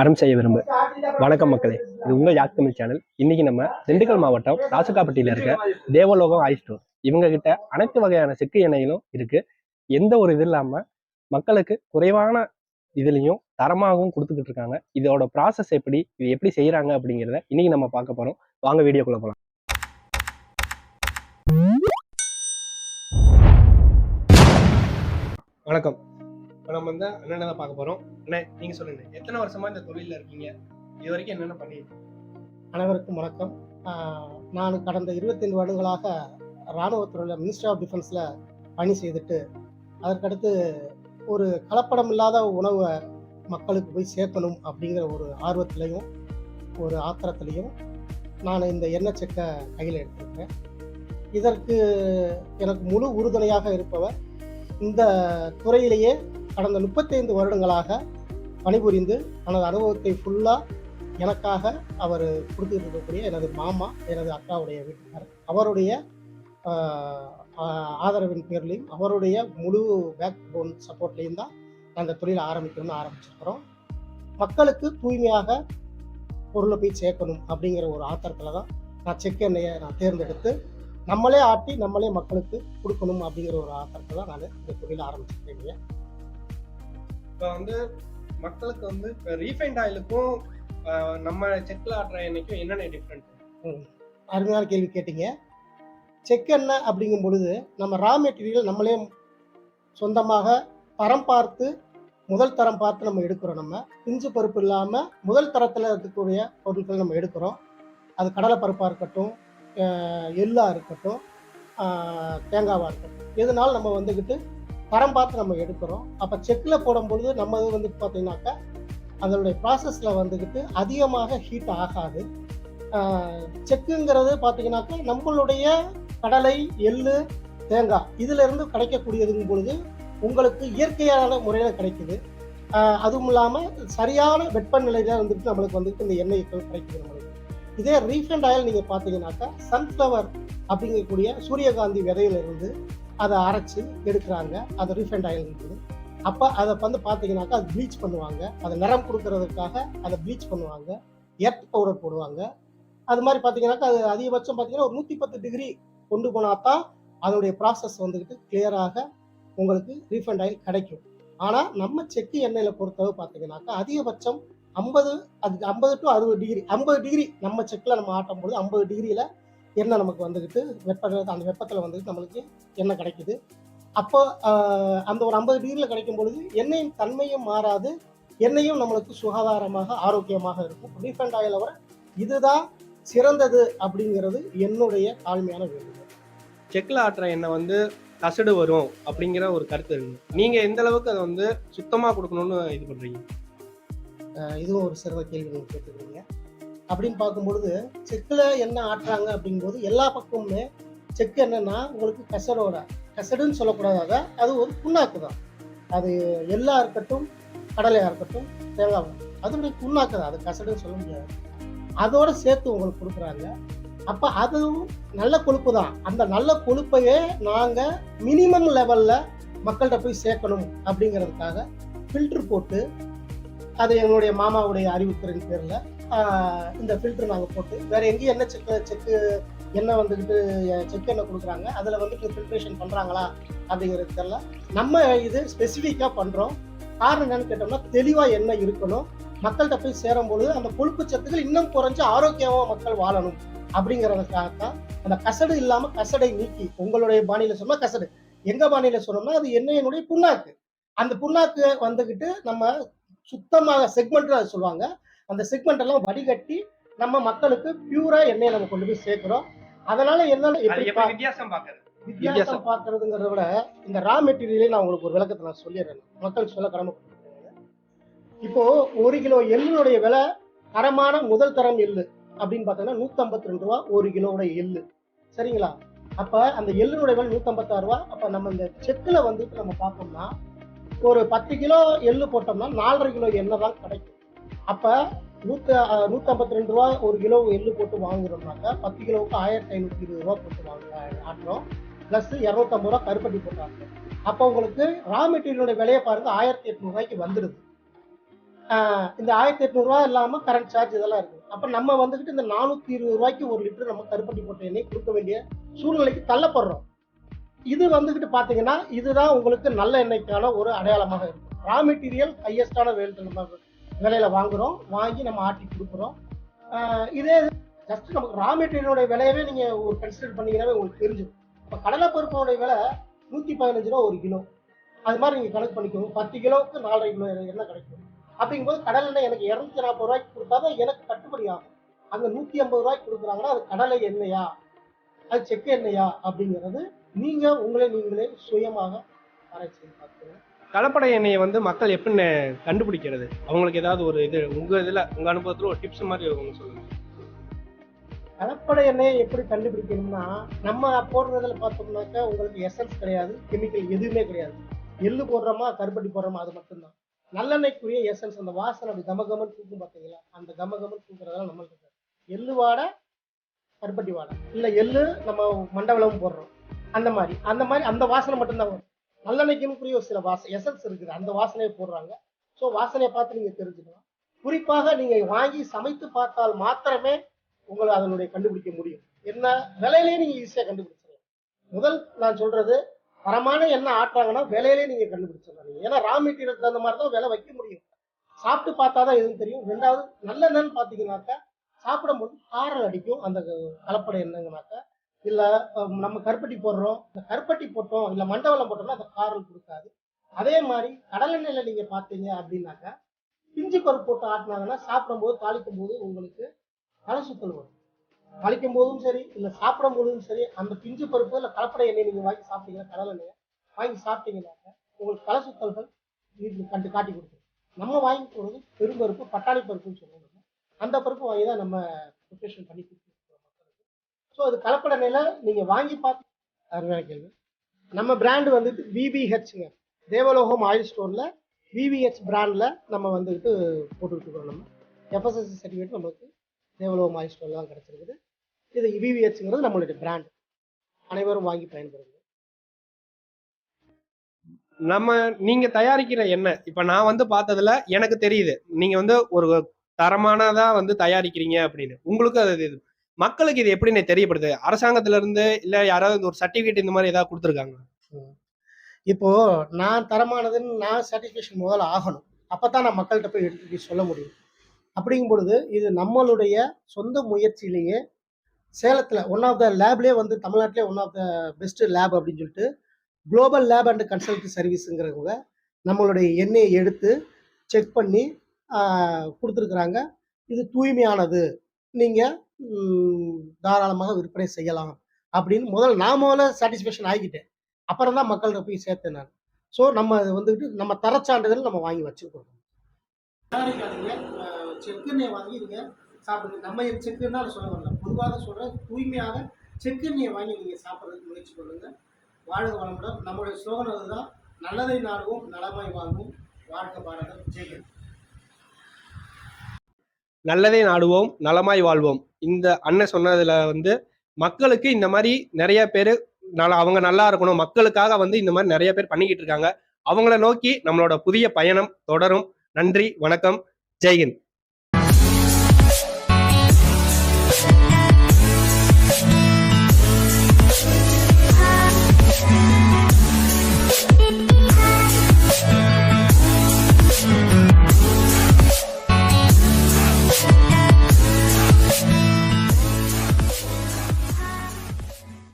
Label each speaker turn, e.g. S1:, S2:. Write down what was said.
S1: அறம் செய்ய விரும்பு. வணக்கம் மக்களே இது உங்கள் யாக் தமிழ் சேனல். இன்னைக்கு நம்ம திண்டுக்கல் மாவட்டம் ராசுக்காப்பட்டியில் இருக்க தேவலோகம் ஐ ஸ்டோர். இவங்க கிட்ட அனைத்து வகையான செக்கு எண்ணெயிலும் இருக்கு. எந்த ஒரு இது இல்லாம மக்களுக்கு குறைவான இதுலையும் தரமாகவும் கொடுத்துக்கிட்டு இருக்காங்க. இதோட ப்ராசஸ் எப்படி இது எப்படி செய்யறாங்க அப்படிங்கிறத இன்னைக்கு நம்ம பார்க்க போறோம். வாங்க வீடியோக்குள்ள போகலாம் வணக்கம். இப்போ நம்ம வந்து அண்ணனை தான் பார்க்க போறோம்? அண்ணே நீங்க சொல்லுங்க. எத்தனை வருஷமா இந்த தொழிலில் இருக்கீங்க? இது வரைக்கும் என்னென்ன பண்ணியிருக்கீங்க
S2: அனைவருக்கும் வணக்கம். நான் கடந்த 25 வருடங்களாக இராணுவத்துறையில் மினிஸ்ட்ரி ஆஃப் டிஃபென்ஸில் பணி செய்துட்டு அதற்கடுத்து ஒரு கலப்படம் இல்லாத உணவை மக்களுக்கு போய் சேர்க்கணும் அப்படிங்கிற ஒரு ஆர்வத்திலையும் ஒரு ஆத்திரத்திலையும் நான் இந்த எண்ணெய் செக்கை கையில் எடுத்திருக்கேன். இதற்கு எனக்கு முழு உறுதுணையாக இருப்பவர் இந்த துறையிலேயே கடந்த 35 வருடங்களாக பணிபுரிந்து தனது அனுபவத்தை ஃபுல்லாக எனக்காக அவர் கொடுத்துட்டு இருக்கக்கூடிய எனது மாமா எனது அக்காவுடைய வீட்டுக்காரர் அவருடைய ஆதரவின் பேர்லையும் அவருடைய முழு பேக் போன் சப்போர்ட்லேயும் தான் அந்த தொழிலை ஆரம்பிக்கணும்னு ஆரம்பிச்சிருக்கிறோம். மக்களுக்கு தூய்மையாக பொருளை போய் சேர்க்கணும் அப்படிங்கிற ஒரு ஆத்திரத்தில் தான் நான் செக் எண்ணெயை நான் தேர்ந்தெடுத்து நம்மளே ஆட்டி நம்மளே மக்களுக்கு கொடுக்கணும் அப்படிங்கிற ஒரு ஆத்திரத்தை தான் நான் இந்த தொழிலை ஆரம்பிச்சிருக்கேன்
S1: இப்போ வந்து மக்களுக்கு வந்து இப்போ ரீஃபைண்ட் ஆயிலுக்கும் நம்ம செக்கில் ஆட்டுற எண்ணெய்க்கும் என்னென்ன டிஃப்ரெண்ட்
S2: அருமையான கேள்வி கேட்டீங்க. செக் எண்ணெய் அப்படிங்கும் பொழுது நம்ம ரா மெட்டீரியல் நம்மளே சொந்தமாக தரம் பார்த்து முதல் தரம் பார்த்து நம்ம எடுக்கிறோம் நம்ம. பிஞ்சு பருப்பு இல்லாமல் முதல் தரத்தில் இருக்கக்கூடிய பொருட்கள் நம்ம எடுக்கிறோம். அது கடலை பருப்பாக இருக்கட்டும் எள்ளாக இருக்கட்டும் தேங்காவாக இருக்கட்டும். எதுனாலும் நம்ம வந்துக்கிட்டு தரம் பார்த்து நம்ம எடுக்கிறோம். அப்போ செக்கில் போடும்பொழுது நம்ம இது வந்து பார்த்தீங்கன்னாக்கா அதனுடைய ப்ராசஸில் வந்துக்கிட்டு அதிகமாக ஹீட் ஆகாது. செக்குங்கிறது பார்த்தீங்கன்னாக்கா நம்மளுடைய கடலை எள்ளு தேங்காய் இதிலிருந்து கிடைக்கக்கூடியதுங்கும் பொழுது உங்களுக்கு இயற்கையான முறையில் கிடைக்குது. அதுவும் இல்லாமல் சரியான வெப்பநிலையில வந்துட்டு நம்மளுக்கு வந்துட்டு இந்த எண்ணெய்கள் கிடைக்குது நம்மளுக்கு. இதே ரீஃபைண்ட் ஆயில் நீங்கள் பார்த்தீங்கன்னாக்கா சன்ஃப்ளவர் அப்படிங்கக்கூடிய சூரியகாந்தி விதையிலிருந்து அதை அரைச்சி எடுக்கிறாங்க. அது ரீஃபைண்ட் ஆயில் இருக்குது. அப்போ அதை வந்து பார்த்தீங்கன்னாக்கா அது ப்ளீச் பண்ணுவாங்க. அதை நிறம் கொடுக்கறதுக்காக அதை ப்ளீச் பண்ணுவாங்க. எர்த் பவுடர் போடுவாங்க. அது மாதிரி பார்த்தீங்கன்னாக்கா அது அதிகபட்சம் பார்த்தீங்கன்னா ஒரு நூற்றி பத்து டிகிரி கொண்டு போனால் தான் அதனுடைய ப்ராசஸ் வந்துக்கிட்டு கிளியராக உங்களுக்கு ரீஃபண்ட் ஆயில் கிடைக்கும். ஆனால் நம்ம செக்கு எண்ணெயில் பொறுத்தளவு பார்த்தீங்கன்னாக்கா அதிகபட்சம் ஐம்பது அது ஐம்பது டு அறுபது டிகிரி ஐம்பது டிகிரி நம்ம செக்கில் நம்ம ஆட்டும் பொழுது ஐம்பது டிகிரியில் எண்ணெய் நமக்கு வந்துக்கிட்டு வெப்ப அந்த வெப்பத்தில் வந்துட்டு நம்மளுக்கு எண்ணெய் கிடைக்குது. அப்போ அந்த ஒரு ஐம்பது டிகிரியில் கிடைக்கும் பொழுது எண்ணெயின் தன்மையும் மாறாது எண்ணெயும் நம்மளுக்கு சுகாதாரமாக ஆரோக்கியமாக இருக்கும். ரீஃபண்ட் ஆயிலை விட இதுதான் சிறந்தது அப்படிங்கிறது என்னுடைய தாழ்மையான வேண்டுகோள்.
S1: செக்ல ஆட்டுற எண்ணெய் வந்து கசடு வரும் அப்படிங்கிற ஒரு கருத்து இருக்கு. நீங்க எந்த அளவுக்கு அதை வந்து சுத்தமா கொடுக்கணும்னு இது பண்றீங்க?
S2: அஹ் இதுவும் ஒரு சிறந்த கேள்வி நீங்கள் கேட்டுக்கிறீங்க. அப்படின்னு பார்க்கும்பொழுது செக்கில் என்ன ஆட்டுறாங்க அப்படிங்கும்போது எல்லா பக்கமுமே செக்கு என்னன்னா உங்களுக்கு கசடோட கசடுன்னு சொல்லக்கூடாது அது ஒரு புண்ணாக்கு தான். அது எள்ளா இருக்கட்டும் கடலையாக இருக்கட்டும் தேங்காய் அதனுடைய புண்ணாக்கு தான் அது கசடுன்னு சொல்ல முடியாது. அதோட சேர்த்து உங்களுக்கு கொடுக்குறாங்க. அப்போ அதுவும் நல்ல கொழுப்பு தான். அந்த நல்ல கொழுப்பையே நாங்கள் மினிமம் லெவலில் மக்கள்கிட்ட போய் சேர்க்கணும் அப்படிங்கிறதுக்காக ஃபில்டர் போட்டு அது என்னுடைய மாமாவுடைய அறிவுத்திறன் பேரில் இந்த ஃபில்டர் நாங்கள் போட்டு வேற எங்கேயும் என்ன செக்கு செக்கு எண்ணெய் வந்துக்கிட்டு செக் எண்ணெய் கொடுக்குறாங்க. அதில் வந்துட்டு ஃபில்ட்ரேஷன் பண்ணுறாங்களா அப்படிங்கிறதுக்கெல்லாம் நம்ம இது ஸ்பெசிஃபிக்காக பண்ணுறோம் காரணம் என்னன்னு கேட்டோம்னா தெளிவாக என்ன இருக்கணும். மக்கள்கிட்ட போய் சேரும்பொழுது அந்த கொழுப்பு சத்துக்கள் இன்னும் குறைஞ்சு ஆரோக்கியமாக மக்கள் வாழணும். அப்படிங்கிறதுக்காகத்தான் அந்த கசடு இல்லாமல் கசடை நீக்கி உங்களுடைய பாணியில் சொன்னால் கசடு. எங்கள் பாணியில் சொன்னோம்னா அது எண்ணெயினுடைய புண்ணாக்கு. அந்த புண்ணாக்கு வந்துக்கிட்டு நம்ம சுத்தமாக செக்மெண்ட் அது சொல்லுவாங்க. அந்த செக்மெண்ட் எல்லாம் வடிகட்டி நம்ம மக்களுக்கு பியூரா எண்ணெயை நம்ம கொண்டு போய் சேர்க்கிறோம். அதனால என்னன்னு
S1: அது
S2: எப்படி
S1: வித்தியாசம் பாக்குறது
S2: வித்தியாசம். பார்க்கறதுங்கிறத விட இந்த ரா மெட்டீரியலே நான் உங்களுக்கு ஒரு விளக்கத்தை நான் சொல்லிடுறேன். மக்களுக்கு சொல்ல கடமைப்பட்டிருக்கேன் இப்போ ஒரு கிலோ எள்ளுனுடைய விலை தரமான முதல் தரம் எள்ளு அப்படின்னு பார்த்தோம்னா நூற்றம்பத்தி ரெண்டு ரூபா ஒரு கிலோவோட எள்ளு. சரிங்களா? அப்ப அந்த எள்ளுனுடைய விலை நூற்றம்பத்தாறு ரூபா. அப்ப நம்ம இந்த செக்கில் வந்துட்டு நம்ம பார்த்தோம்னா ஒரு பத்து கிலோ எள்ளு போட்டோம்னா நாலரை கிலோ எண்ணெய் தான் கிடைக்கும். அப்ப நூத்த நூற்றம்பத்தி ரெண்டு ரூபா ஒரு கிலோ எள்ளு போட்டு வாங்குறோம்னாக்கா பத்து கிலோவுக்கு ஆயிரத்தி ஐநூற்றி இருபது ரூபா போட்டு வாங்க ஆட்டுறோம் ப்ளஸ் இரநூத்தம்பது ரூபா கருப்பட்டி போட்டு ஆட்டுறோம் அப்போ உங்களுக்கு ரா மெட்டீரியலோட விலையை பாருங்க ஆயிரத்தி எட்நூறுவாய்க்கு வந்துடுது இந்த ஆயிரத்தி எட்நூறுவா இல்லாமல் கரண்ட் சார்ஜ் இதெல்லாம் இருக்குது அப்போ நம்ம வந்துக்கிட்டு இந்த நானூற்றி இருபது ரூபாய்க்கு ஒரு லிட்டர் நம்ம கருப்பட்டி போட்ட எண்ணெய் கொடுக்க வேண்டிய சூழ்நிலைக்கு தள்ளப்படுறோம். இது வந்துக்கிட்டு பார்த்தீங்கன்னா இதுதான் உங்களுக்கு நல்ல எண்ணெய்க்கான ஒரு அடையாளமாக இருக்கும். ரா மெட்டீரியல் ஹையஸ்டான விலையில வாங்குறோம் வாங்கி நம்ம ஆட்டி கொடுக்குறோம். இதே ஜஸ்ட் நமக்கு ரா மெட்டீரியலோட விலையவே நீங்கள் ஒரு கன்சிடர் பண்ணீங்கன்னாவே உங்களுக்கு தெரிஞ்சிடும். இப்போ கடலை பருப்போட விலை நூற்றி பதினஞ்சு ரூபா ஒரு கிலோ. அது மாதிரி நீங்கள் கணக்கு பண்ணிக்கோங்க. பத்து கிலோவுக்கு நாலரை கிலோ எண்ணெய் கிடைக்கும்? அப்படிங்கும்போது கடல் எண்ணெய் எனக்கு இரநூத்தி நாற்பது ரூபாய்க்கு கொடுத்தா தான் எனக்கு கட்டுப்படி ஆகும். அங்க நூற்றி ஐம்பது ரூபாய்க்கு கொடுக்குறாங்கன்னா அது கடலை எண்ணெயா? அது செக்கு எண்ணெயா? அப்படிங்கிறது நீங்கள் உங்களை நீங்களே சுயமாக ஆராய்ச்சி பண்ணி
S1: கலப்படை எண்ணெயை வந்து மக்கள் எப்படின்னு கண்டுபிடிக்கிறது? அவங்களுக்கு ஏதாவது ஒரு இது உங்க இதுல உங்க அனுபவத்துல ஒரு டிப்ஸ் மாதிரி ஒன்று சொல்லுங்க.
S2: கலப்படை எண்ணெயை எப்படி கண்டுபிடிக்கணும்னா நம்ம போடுறதுல பார்த்தோம்னாக்கா உங்களுக்கு எசன்ஸ் கிடையாது கெமிக்கல் எதுவுமே கிடையாது. எள்ளு போடுறோமா கருப்பட்டி போடுறோமா அது மட்டும்தான். நல்லெண்ணெய்க்குரிய எசன்ஸ் அந்த வாசனை அப்படி கமகமன் தூக்கும் பார்த்தீங்களா? அந்த கமகமன் தூக்குறதெல்லாம் நம்மளுக்கு எள்ளு வாடை கருப்பட்டி வாடை. இல்லை எள்ளு நம்ம மண்டவளம் போடுறோம். அந்த மாதிரி அந்த மாதிரி அந்த வாசனை மட்டும்தான் வரும். நல்லெண்ணெய்க்குன்னு ஒரு சில வாசனை எசன்ஸ் இருக்குது. அந்த வாசனையை போடுறாங்க. ஸோ வாசனையை பார்த்து நீங்கள் தெரிஞ்சுக்கலாம் குறிப்பாக நீங்கள் வாங்கி சமைத்து பார்த்தால் மாத்திரமே உங்களை அதனுடைய கண்டுபிடிக்க முடியும். என்ன? விலையிலேயே நீங்க ஈஸியாக கண்டுபிடிச்சிடலாம். முதல் நான் சொல்றது தரமான என்ன ஆட்டுறாங்கன்னா விலையிலே நீங்க கண்டுபிடிச்சிடலாம். ஏன்னா ரா மெட்டீரியல் தகுந்த மாதிரி தான் விலை வைக்க முடியும். சாப்பிட்டு பார்த்தா தான் எதுவும் தெரியும். ரெண்டாவது நல்ல எண்ணெய்னு பார்த்தீங்கன்னாக்கா சாப்பிடும்போது காரம் அடிக்கும். அந்த கலப்படை என்னங்கனாக்கா இல்ல நம்ம கருப்பட்டி போடுறோம். இந்த கருப்பட்டி போட்டோம் இல்ல மண்டவளம் போட்டோம்னா அந்த காரம் கொடுக்காது. அதே மாதிரி கடலெண்ணெயில நீங்க பார்த்தீங்க அப்படின்னாக்கா பிஞ்சு பருப்பு போட்டு ஆட்டினாங்கன்னா சாப்பிடும்போது தாளிக்கும் போது உங்களுக்கு தலை சுத்தல் வரும். தாளிக்கும் போதும் சரி இல்லை சாப்பிடும் போதும் சரி அந்த பிஞ்சு பருப்பு இல்லை கலப்படை எண்ணெய் நீங்கள் வாங்கி சாப்பிட்டீங்கன்னா கடலெண்ணெயை வாங்கி சாப்பிட்டீங்கன்னாக்க உங்களுக்கு தலை சுத்தல்கள் வீட்டில் கண்டு காட்டி கொடுக்கும். நம்ம வாங்கி போகிறது பெரும்பருப்பு பட்டாணி பருப்புன்னு சொல்லுவோம் அந்த பருப்பு வாங்கி தான் நம்ம ப்ரிப்பரேஷன் பண்ணி ஸோ அது கலப்பட எண்ணெயில் நீங்கள் வாங்கி பார்த்து அருமையான கேள்வி. நம்ம பிராண்டு வந்துட்டு விபிஹெச்ங்க தேவலோகம் ஆயில் ஸ்டோரில் விவிஹெச் பிராண்டில் நம்ம வந்துட்டு போட்டுக்கிட்டு இருக்கோம் நம்ம எஃப்எஸ்எஸ்சி சர்டிஃபிகேட் நம்மளுக்கு தேவலோகம் ஆயில் ஸ்டோரில் தான் கிடச்சிருக்குது. இது விவிஹெச்ங்கிறது நம்மளுடைய பிராண்ட் அனைவரும் வாங்கி பயன்படுங்க
S1: நம்ம நீங்க தயாரிக்கிற எண்ணெய் இப்ப நான் வந்து பார்த்ததுல எனக்கு தெரியுது. நீங்க வந்து ஒரு தரமானதா வந்து தயாரிக்கிறீங்க அப்படின்னு. உங்களுக்கு அது இது மக்களுக்கு இது எப்படி தெரியப்படுது? அரசாங்கத்துல இருந்து இல்ல யாராவது ஒரு சர்டிபிகேட் இந்த மாதிரி ஏதாவது கொடுத்துருக்காங்க
S2: இப்போ நான் தரமானதுன்னு நான் சர்டிஃபிகேஷன் முதல்ல ஆகணும். அப்போ தான் நான் மக்கள்கிட்ட போய் எடுத்து சொல்ல முடியும். அப்படிங்கும் பொழுது இது நம்மளுடைய சொந்த முயற்சியிலேயே சேலத்தில் ஒன் ஆஃப் த லேப்லேயே வந்து தமிழ்நாட்டிலே one of the best lab அப்படின்னு சொல்லிட்டு குளோபல் லேப் அண்ட் கன்சல்டிங் சர்வீஸுங்கிறவங்க நம்மளுடைய எண்ணெயை எடுத்து செக் பண்ணி கொடுத்துருக்குறாங்க. இது தூய்மையானது நீங்கள் தாராளமாக விற்பனை செய்யலாம். அப்படின்னு முதல்ல நான் முதல்ல சாட்டிஸ்ஃபேக்ஷன் ஆகிக்கிட்டேன் அப்புறம் தான் மக்கள்கிட்ட போய் சேர்த்தேன் நான். ஸோ நம்ம அது வந்துட்டு நம்ம தரச்சான்றிதழ் நம்ம வாங்கி வச்சுருக்கோம். தயாரிக்காதீங்க. செக்கெண்ணெய் வாங்கி நீங்கள் சாப்பிடுங்க. நம்ம செக்குன்னா சொல்ல வரல. பொதுவாக சொல்கிறேன் தூய்மையாக செக்கெண்ணெயை வாங்கி நீங்கள் சாப்பிட்றதுக்கு முயற்சி பண்ணுங்க. வாழ்க வளமுடன். நம்மளுடைய ஸ்லோகன் அதுதான் நல்லதை நாடுவோம் நலமாய் வாழ்வோம். வாழ்க்கை பாரதம். ஜெயகன்
S1: நல்லதே நாடுவோம் நலமாய் வாழ்வோம். இந்த அண்ணன் சொன்னதுல வந்து மக்களுக்கு இந்த மாதிரி நிறைய பேர் நல்லா அவங்க நல்லா இருக்கணும். மக்களுக்காக வந்து இந்த மாதிரி நிறைய பேர் பண்ணிக்கிட்டு இருக்காங்க. அவங்கள நோக்கி நம்மளோட புதிய பயணம் தொடரும். நன்றி வணக்கம். ஜெய்ஹிந்த்